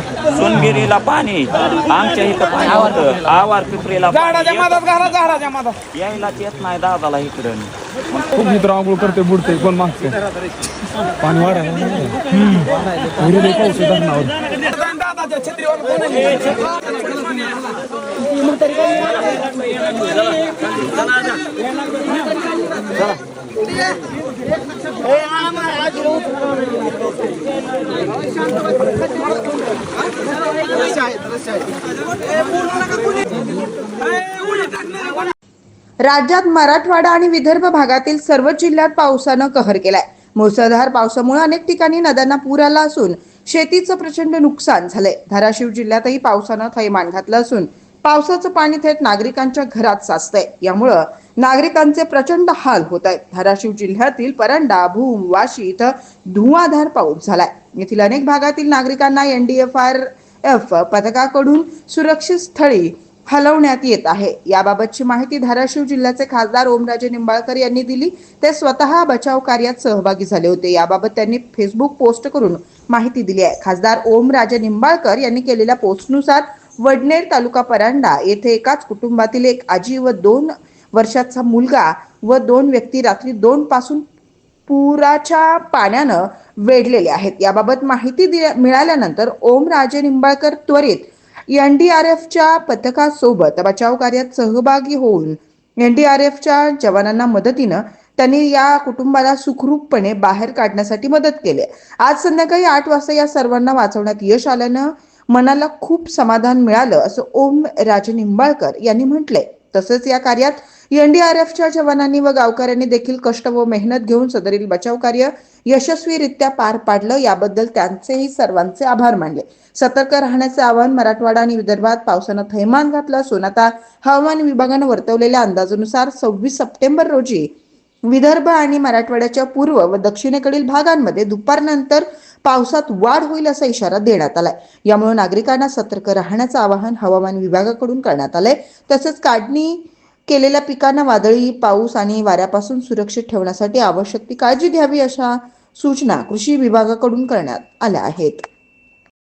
सोनगिरीला पाणी. आमच्या इथं पाणी होतं. आवार पिपरीला झाडाच्या घाला झाडाच्या मादात. यायलाच येत नाही दादाला इकडं. खूप मित्र आंघोळ करते बुडते कोण मागते? पाणी वाढायला पाऊस दादाच्या छत्रीवर राज्यात मराठवाडा आणि विदर्भ भागातील सर्व जिल्ह्यात पावसानं कहर केलाय. मुसळधार पावसामुळे अनेक ठिकाणी नद्यांना पूर आला असून शेतीचं प्रचंड नुकसान झालंय. धाराशिव जिल्ह्यातही पावसानं थैमान घातलं असून पावसाचं पाणी थेट नागरिकांच्या घरात साचतंय. यामुळं नागरिकांचे प्रचंड हाल होत आहेत धाराशिव जिल्ह्यातील परंडा भूम वाशी इथं धुवाधार पाऊस झालाय. येथील अनेक भागातील नागरिकांना एनडीएफआर एफ पथकाकडून सुरक्षित स्थळी हलवण्यात येत आहे. याबाबतची माहिती धाराशिव जिल्ह्याचे खासदार ओमराजे निंबाळकर यांनी दिली. ते स्वतः बचाव कार्यात सहभागी झाले होते. याबाबत त्यांनी फेसबुक पोस्ट करून माहिती दिली आहे. खासदार ओमराजे निंबाळकर यांनी केलेल्या पोस्टनुसार वडनेर तालुका परांडा येथे एकाच कुटुंबातील एक आजी व दोन वर्षाचा मुलगा व दोन व्यक्ती रात्री दोन पासून पुराच्या पाण्यानं वेढलेले आहेत. याबाबत माहिती दि- मिळाल्यानंतर ओमराजे निंबाळकर त्वरित एनडीआरएफच्या पथकासोबत बचाव कार्यात सहभागी होऊन एनडीआरएफच्या जवानांना मदतीनं त्यांनी या कुटुंबाला सुखरूपपणे बाहेर काढण्यासाठी मदत केली. आज संध्याकाळी आठ वाजता या सर्वांना वाचवण्यात यश आल्यानं मनाला खूप समाधान मिळालं असं ओम राजे निंबाळकर यांनी म्हटलंय. तसंच या कार्यात एनडीआरएफच्या जवानांनी व गावकऱ्यांनी देखील कष्ट व मेहनत घेऊन सदरील बचाव कार्य यशस्वीरित्या पार पाडलं याबद्दल त्यांचेही सर्वांचे आभार मानले. सतर्क राहण्याचे आवाहन मराठवाडा आणि विदर्भात पावसानं थैमान घातलं असून आता हवामान विभागानं वर्तवलेल्या अंदाजानुसार सव्वीस सप्टेंबर रोजी विदर्भ आणि मराठवाड्याच्या पूर्व व दक्षिणेकडील भागांमध्ये दुपारनंतर पावसात वाढ होईल असा इशारा देण्यात आलाय. यामुळे नागरिकांना सतर्क राहण्याचं आवाहन हवामान विभागाकडून करण्यात आलंय. तसंच काढणी केलेल्या पिकांना वादळी पाऊस आणि वाऱ्यापासून सुरक्षित ठेवण्यासाठी आवश्यक ती काळजी घ्यावी अशा सूचना कृषी विभागाकडून करण्यात आल्या आहेत.